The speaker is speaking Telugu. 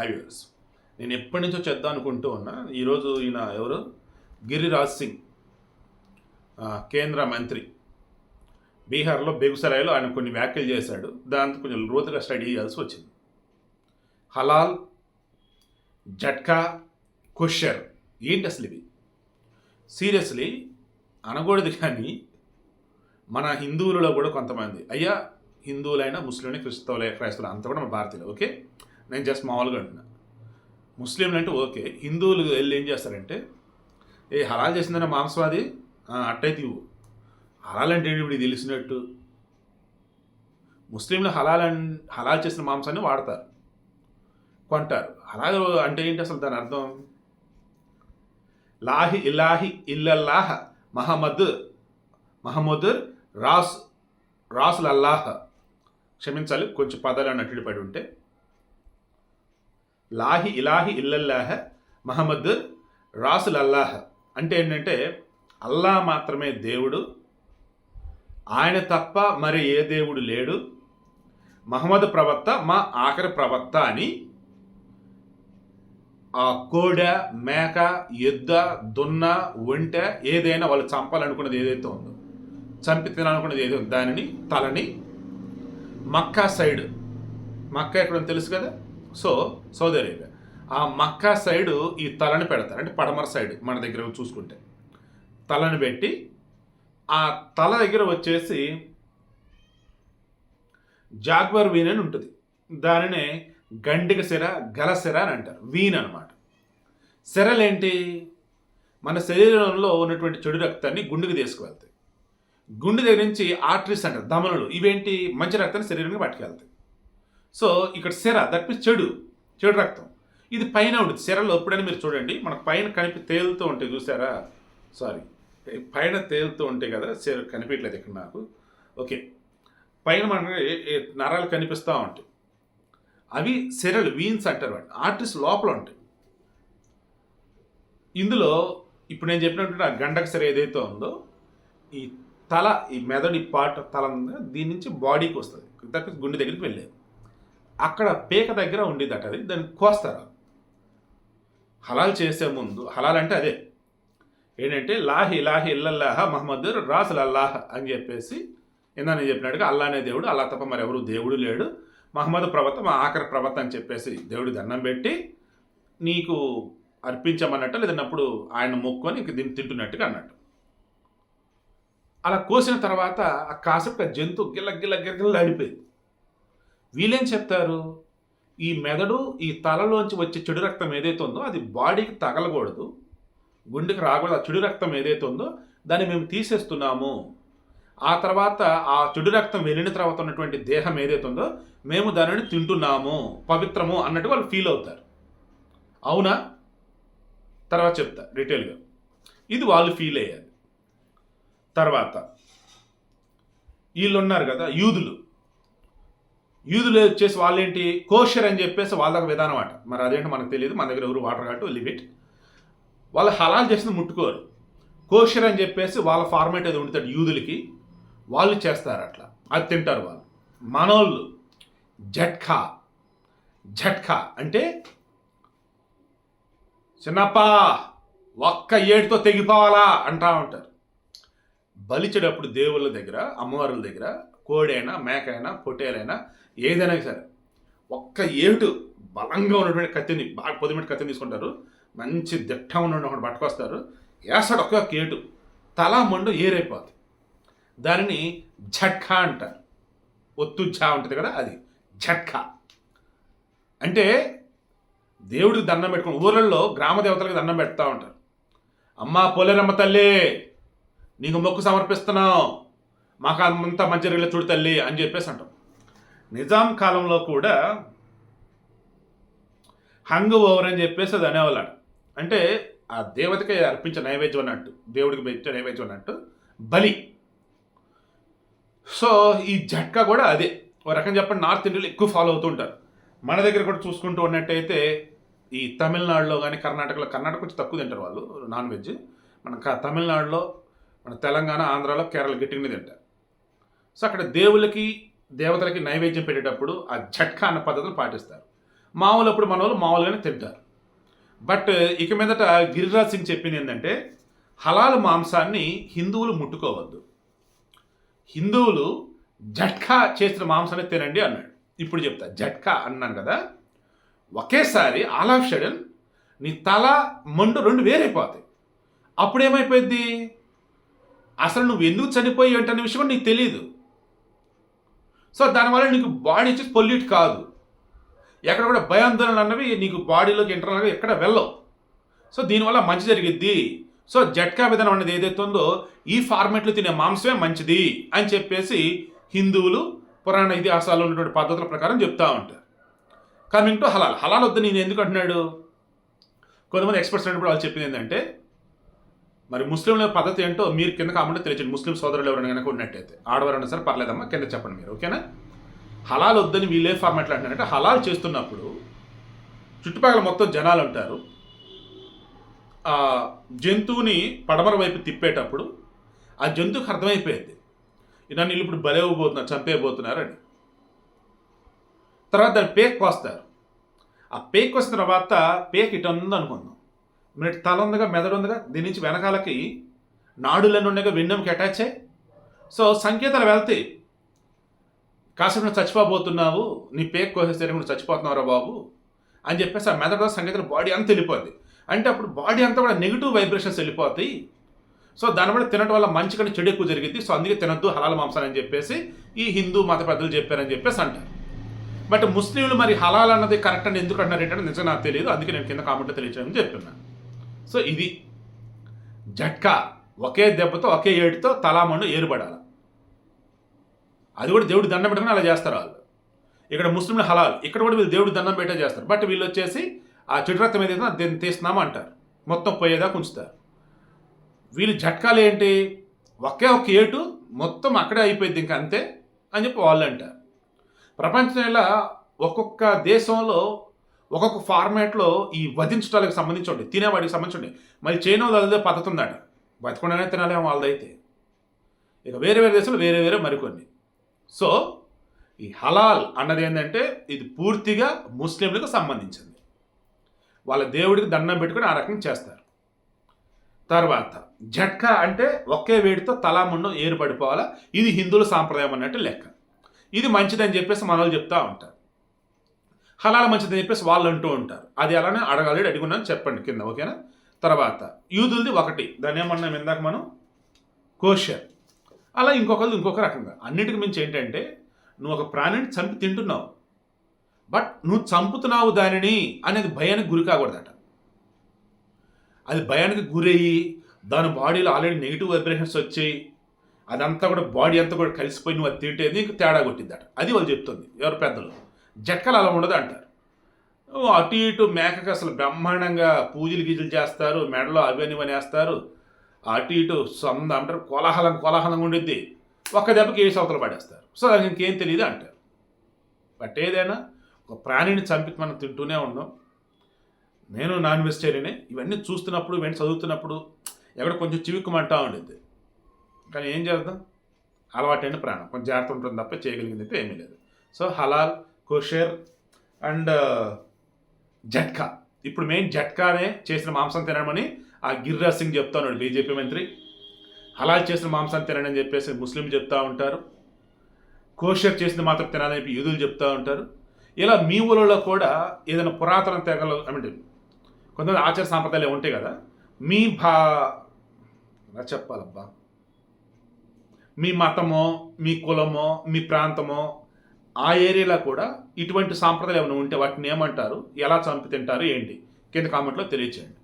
హైవేస్ నేను ఎప్పటి నుంచో చేద్దాం అనుకుంటూ ఉన్నా. ఈరోజు ఈయన ఎవరు? గిరిరాజ్ సింగ్ కేంద్ర మంత్రి. బీహార్లో బెగుసరాయ్లో ఆయన కొన్ని వ్యాఖ్యలు చేశాడు. దాంతో కొంచెం లోతుగా స్టడీ చేయాల్సి వచ్చింది. హలాల్ జట్కా కుషర్ ఏంటి అసలు ఇవి? సీరియస్లీ అనకూడదు కానీ మన హిందువులలో కూడా కొంతమంది. అయ్యా హిందువులైనా ముస్లింలు క్రిస్తవులే క్రైస్తవులు అంతా కూడా మన భారతీయులు ఓకే? నేను జస్ట్ మామూలుగా అంటున్నా. ముస్లింలు అంటే ఓకే. హిందువులు వెళ్ళి ఏం చేస్తారంటే ఏ హలాల్ చేసిందన్న మాంసవాది అట్టయితే ఇవ్వు. హలాల్ అంటే ఇప్పుడు ఇది తెలిసినట్టు? ముస్లింలు హలాల్ అన్ హలాల్ చేసిన మాంసాన్ని వాడతారు. కొంటారు. హలాల్ అంటే ఏంటి అసలు దాని అర్థం? లాహి ఇలాహి ఇల్లల్లాహ్ మహమ్మద్ మహమ్మద్ రాస్ రాసుల్ అల్లాహ్ క్షమించాలి కొంచెం పదాలు అన్నట్టు పడి ఉంటే. లాహి ఇలాహి ఇల్లల్లాహ మహమ్మద్ రాసుల్ అల్లాహ్ అంటే ఏంటంటే అల్లా మాత్రమే దేవుడు ఆయన తప్ప మరి ఏ దేవుడు లేడు. మహమ్మద్ ప్రవక్త మా ఆఖరి ప్రవక్త అని ఆ కోడ మేక ఎద్ద దున్న ఒంట ఏదైనా వాళ్ళు చంపాలనుకున్నది ఏదైతే ఉందో చంపి తినాలనుకున్నది ఏదో దానిని తలని మక్కా సైడ్. మక్కా ఎక్కడ తెలుసు కదా? So Saudi Arabia. ఆ మక్కా సైడు ఈ తలని పెడతారు. అంటే పడమర సైడ్ మన దగ్గర చూసుకుంటే. తలని పెట్టి ఆ తల దగ్గర వచ్చేసి జాగ్వర్ వీన్ అని ఉంటుంది. దానినే గండిక సిర గల సిర అని అంటారు. వీన్ అనమాట సిరలేంటి? మన శరీరంలో ఉన్నటువంటి చెడు రక్తాన్ని గుండెకి తీసుకువెళ్తాయి. గుండె దగ్గర నుంచి ఆర్టరీస్ అంటారు. ధమనులు ఇవేంటి? మంచి రక్తాన్ని శరీరానికి పట్టుకెళ్తాయి. సో ఇక్కడ సిర దట్ మీన్స్ చెడు చెడు రక్తం. ఇది పైన ఉంటుంది సిరలో ఎప్పుడైనా మీరు చూడండి మనకు పైన కనిపి తేలుతూ ఉంటాయి చూసారా? సారీ పైన తేలుతూ ఉంటాయి కదా సిర కనిపించలేదు ఇక్కడ నాకు. ఓకే. పైన మనకి ఏ- నరాలు కనిపిస్తూ ఉంటాయి. అవి సిరలు వీన్స్ అంటారు వాటి ఆర్టిస్ట్ లోపల ఉంటాయి. ఇందులో ఇప్పుడు నేను చెప్పినట్టు ఆ గండక సిర ఏదైతే ఉందో ఈ తల ఈ మెదడి పార్ట్ తల దీని నుంచి బాడీకి వస్తుంది. దట్ గుండె దగ్గరికి వెళ్ళేది. అక్కడ పేక దగ్గర ఉండేదట అది. దాన్ని కోస్తారు. హలాల్ చేసే ముందు హలాల్ అంటే అదే. ఏంటంటే లాహి లాహి ఇల్లల్లాహ మహమ్మద్ రాసుల్ అల్లాహ్ అని చెప్పేసి ఇందా నేను చెప్పినట్టుగా అల్లానే దేవుడు అల్లా తప్ప మరెవరు దేవుడు లేడు. మహమ్మద్ ప్రవత మా ఆఖరి ప్రవత అని చెప్పేసి దేవుడి దండం పెట్టి నీకు అర్పించమన్నట్టు లేదన్నప్పుడు ఆయన మొక్కుని ఇంక దీన్ని తింటున్నట్టుగా అన్నట్టు. అలా కోసిన తర్వాత ఆ కాసేపు జంతువు గిల్ల గిల్ల గిల్ల అడిపోయింది వీళ్ళేం చెప్తారు? ఈ మెదడు ఈ తలలోంచి వచ్చే చెడు రక్తం ఏదైతే ఉందో అది బాడీకి తగలకూడదు. గుండెకి రాకూడదు. ఆ చెడు రక్తం ఏదైతే ఉందో దాన్ని మేము తీసేస్తున్నాము. ఆ తర్వాత ఆ చెడు రక్తం వెళ్ళిన తర్వాత ఉన్నటువంటి దేహం ఏదైతే ఉందో మేము దానిని తింటున్నాము. పవిత్రము అన్నట్టు వాళ్ళు ఫీల్ అవుతారు. అవునా? తర్వాత చెప్తా డీటెయిల్గా. ఇది వాళ్ళు ఫీల్ అయ్యారు తర్వాత వీళ్ళు ఉన్నారు కదా యూదులు. యూదులు వచ్చేసి వాళ్ళేంటి? కోషర్ అని చెప్పేసి వాళ్ళ విధానం అట. మరి అదేంటో మనకు తెలియదు. మన దగ్గర ఎవరు వాటర్ కాబట్టి లిమిట్ వాళ్ళు హలాల్ చేసింది ముట్టుకోరు. కోషర్ అని చెప్పేసి వాళ్ళ ఫార్మేట్ అది ఉండుతాడు యూదులకి వాళ్ళు చేస్తారు అట్లా. అది తింటారు వాళ్ళు. మనోళ్ళు జట్కా జట్కా అంటే చిన్నప్పా ఒక్క ఏడుతో తెగిపోవాలా అంటా ఉంటారు. బలిచేటప్పుడు దేవుళ్ళ దగ్గర అమ్మవారుల దగ్గర కోడైనా మేకైనా పొట్టేలైనా ఏదైనా సరే ఒక్క ఏటు బలంగా ఉన్నటువంటి కత్తిని బాగా పొదిమిటి కత్తిని తీసుకుంటారు. మంచి దిట్ట ఉన్న ఒకటి పట్టుకొస్తారు. వేస్తాడు ఒక్క ఏటు తల మండు ఏరైపోతుంది దానిని ఝట్కా అంటారు. ఒత్తు ఝా ఉంటుంది కదా అది ఝట్కా. అంటే దేవుడికి దండం పెట్టుకుని ఊళ్ళల్లో గ్రామ దేవతలకు దండం పెడతా ఉంటారు. అమ్మా పోలేరమ్మ తల్లి నీకు మొక్కు సమర్పిస్తున్నాం. మాకు అంత మంచి రీళ్ళ చూడు తల్లి అని చెప్పేసి అంటాం. నిజాం కాలంలో కూడా హంగ్ ఓవర్ అని చెప్పేసి అది అనేవాళ్ళు అంటే ఆ దేవతకి అర్పించే నైవేద్యం అన్నట్టు దేవుడికి పెట్టే నైవేద్యం అన్నట్టు బలి. సో ఈ జట్కా కూడా అదే. ఒక రకం చెప్పండి నార్త్ ఇండియాలో ఎక్కువ ఫాలో అవుతూ ఉంటారు. మన దగ్గర కూడా చూసుకుంటూ ఉన్నట్టయితే ఈ తమిళనాడులో కానీ కర్ణాటకలో కర్ణాటక కొంచెం తక్కువ తింటారు వాళ్ళు నాన్ వెజ్. మన తమిళనాడులో మన తెలంగాణ ఆంధ్రాలో కేరళ గట్టిగానే తింటారు. సో అక్కడ దేవులకి దేవతలకి నైవేద్యం పెట్టేటప్పుడు ఆ జట్కా అన్న పద్ధతిని పాటిస్తారు. మామూలు అప్పుడు మన వాళ్ళు మామూలుగానే తింటారు. బట్ ఇక మీదట గిరిరాజ్ సింగ్ చెప్పింది ఏంటంటే హలాల్ మాంసాన్ని హిందువులు ముట్టుకోవద్దు. హిందువులు జట్కా చేసిన మాంసాన్ని తినండి అన్నాడు. ఇప్పుడు చెప్తా జట్కా అన్నాను కదా ఒకేసారి ఆల్ ఆఫ్ షడన్ నీ తల మండు రెండు వేరైపోతాయి. అప్పుడు ఏమైపోయింది అసలు నువ్వు ఎందుకు చనిపోయి ఏంటనే విషయం నీకు తెలియదు సో దానివల్ల నీకు బాడీ వచ్చి పొల్యూట్ కాదు. ఎక్కడ కూడా భయాందోళన అన్నవి నీకు బాడీలోకి ఇంటర్నల్గా ఎక్కడ వెళ్ళవు. సో దీనివల్ల మంచి జరిగిద్ది. సో జట్కా విధానం అనేది ఏదైతే ఉందో ఈ ఫార్మెట్లో తినే మాంసమే మంచిది అని చెప్పేసి హిందువులు పురాణ ఇతిహాసాలు ఉన్నటువంటి పద్ధతుల ప్రకారం చెప్తూ ఉంటారు. కమింగ్ టు హలాల్. హలాల్ వద్దు నేను ఎందుకు అంటున్నాడు? కొంతమంది ఎక్స్పర్ట్స్ అయినప్పుడు వాళ్ళు చెప్పింది ఏంటంటే మరి ముస్లింల పద్ధతి ఏంటో మీరు కింద కాకుండా తెలియచండి ముస్లిం సోదరులు ఎవరైనా కనుక ఉన్నట్టయితే. ఆడవారైనా సరే పర్లేదమ్మా కింద చెప్పండి మీరు ఓకేనా? హలాల్ వద్దని వీళ్ళే ఫార్మాట్లు అంటున్నారంటే హలాల్ చేస్తున్నప్పుడు చుట్టుపక్కల మొత్తం జనాలు ఉంటారు. ఆ జంతువుని పడమర వైపు తిప్పేటప్పుడు ఆ జంతువుకి అర్థమైపోయింది. నన్ను వీళ్ళు ఇప్పుడు బలేవబోతున్నారు చంపేయబోతున్నారు అని. తర్వాత దాన్ని పేక్ కోస్తారు. ఆ పేక్ కోసిన తర్వాత పేక్ ఇటు ఉంది అనుకుందాం. మీరు తల ఉందిగా మెదడు ఉందిగా దీని నుంచి వెనకాలకి నాడులన్నీ ఉండగా వెన్నెముకి అటాచ్ అయ్యి సో సంకేతాలు వెళ్తాయి కాసేపు నువ్వు చచ్చిపోబోతున్నావు నీ పేక్ కోసేసరికి నువ్వు చచ్చిపోతున్నావురా బాబు అని చెప్పేసి ఆ మెదడు సంకేతాలు బాడీ అంతా వెళ్ళిపోద్ది. అంటే అప్పుడు బాడీ అంతా కూడా నెగిటివ్ వైబ్రేషన్స్ వెళ్ళిపోతాయి సో దానివల్ల తినడం వల్ల మంచి కంటే చెడు ఎక్కువ జరిగింది సో అందుకే తినద్దు హలాల మాంసాలు అని చెప్పేసి ఈ హిందూ మత పెద్దలు చెప్పారని చెప్పేసి అంటారు. బట్ ముస్లింలు మరి హలాల్ అన్నది కరెక్ట్ అని ఎందుకు అంటున్నారు ఏంటంటే నిజంగా నాకు తెలియదు. అందుకే నేను కింద కామెంట్లో తెలియచేయమని చెప్తున్నాను సో ఇది జట్కా ఒకే దెబ్బతో ఒకే ఏడుతో తలామండు ఏరుపడాలి. అది కూడా దేవుడు దండం పెట్టుకుని అలా చేస్తారు వాళ్ళు. ఇక్కడ ముస్లింలు హలాల్. ఇక్కడ కూడా వీళ్ళు దేవుడు దండం పెట్టే చేస్తారు. బట్ వీళ్ళు వచ్చేసి ఆ చెడు రక్తం ఏదైతే దీన్ని తీస్తున్నామా అంటారు. మొత్తం పోయేదాకా ఉంచుతారు వీళ్ళు జట్కాలు ఏంటి? ఒకే ఒక ఏటు మొత్తం అక్కడే అయిపోయింది ఇంకా అంతే అని చెప్పి వాళ్ళు అంటారు ప్రపంచం ఇలా ఒక్కొక్క దేశంలో ఒక్కొక్క ఫార్మాట్లో ఈ వధించడానికి సంబంధించండి తినేవాడికి సంబంధించి ఉండే. మరి చైనా అదే పద్ధతి ఉందట. బతకుండానే తినాలేమో వాళ్ళదైతే. ఇక వేరే వేరే దేశాలు వేరే వేరే మరికొన్ని. సో ఈ హలాల్ అన్నది ఏంటంటే ఇది పూర్తిగా ముస్లింలకు సంబంధించింది. వాళ్ళ దేవుడికి దండం పెట్టుకుని ఆ రకంగా చేస్తారు. తర్వాత జట్కా అంటే ఒకే వేడితో తలా ముండం ఏరుపడిపోవాలా? ఇది హిందువుల సాంప్రదాయం అన్నట్టు లెక్క. ఇది మంచిదని చెప్పేసి మన చెప్తా ఉంటారు. హలాల మంచిదని చెప్పేసి వాళ్ళు అంటూ ఉంటారు. అది అలానే అడగాలి అడుగున్నాను చెప్పండి కింద ఓకేనా? తర్వాత యూదులది ఒకటి దాన్ని ఏమన్నాం ఇందాక మనం? కోషర్. అలా ఇంకొకరు ఇంకొక రకంగా. అన్నిటికి మించి ఏంటంటే నువ్వు ఒక ప్రాణిని చంపి తింటున్నావు. బట్ నువ్వు చంపుతున్నావు దానిని అనేది భయానికి గురి కాకూడదట. అది భయానికి గురయ్యి దాని బాడీలో ఆల్రెడీ నెగిటివ్ వైబ్రేషన్స్ వచ్చాయి అదంతా కూడా బాడీ అంతా కూడా కలిసిపోయి నువ్వు అది తింటే నీకు తేడా కొట్టిద్దట అది వాళ్ళు చెప్తుంది ఎవరు పెద్దలు? జక్కలు అలా ఉండదు అంటారు. అటు ఇటు మేకకు అసలు బ్రహ్మాండంగా పూజలు గీజలు చేస్తారు మెడలో అవన్నీ వేస్తారు. అటు ఇటు సొంత అంటారు కోలాహలం కోలాహలంగా ఉండిద్ది. ఒక్క దెబ్బకి ఏ సవతలు పడేస్తారు. సో దానికి ఇంకేం తెలియదు అంటారు. బట్ ఏదైనా ఒక ప్రాణిని చంపి మనం తింటూనే ఉన్నాం. నేను నాన్ వెజిటేరియనే. ఇవన్నీ చూస్తున్నప్పుడు ఇవన్నీ చదువుతున్నప్పుడు ఎక్కడ కొంచెం చివిక్కుమంటా ఉండిద్ది. కానీ ఏం చేద్దాం? అలవాటైన ప్రాణం. కొంచెం జాగ్రత్త ఉంటుంది తప్ప చేయగలిగింది అయితే ఏమీ లేదు. సో హలాల్ కోషేర్ అండ్ జట్కా. ఇప్పుడు మెయిన్ జట్కానే చేసిన మాంసం తినమని ఆ గిరిరాజ్ సింగ్ చెప్తాను బీజేపీ మంత్రి. హలాల్ చేసిన మాంసం తినడని అని చెప్పేసి ముస్లిం చెప్తా ఉంటారు. కోషర్ చేసిన మాత్రం తినాలని చెప్పి యూదులు చెప్తా ఉంటారు. ఇలా మీ ఊళ్ళలో కూడా ఏదైనా పురాతన తెగలు ఐ మీన్ కొంతమంది ఆచార సాంప్రదాయాలు ఉంటాయి కదా మీ భా ఎలా చెప్పాలబ్బా? మీ మతమో మీ కులమో మీ ప్రాంతమో ఆ ఏరియాలో కూడా ఇటువంటి సాంప్రదాయాలు ఏమైనా ఉంటే వాటిని ఏమంటారు? ఎలా చంపి తింటారు? ఏంటి? కింద కామెంట్లో తెలియచేయండి.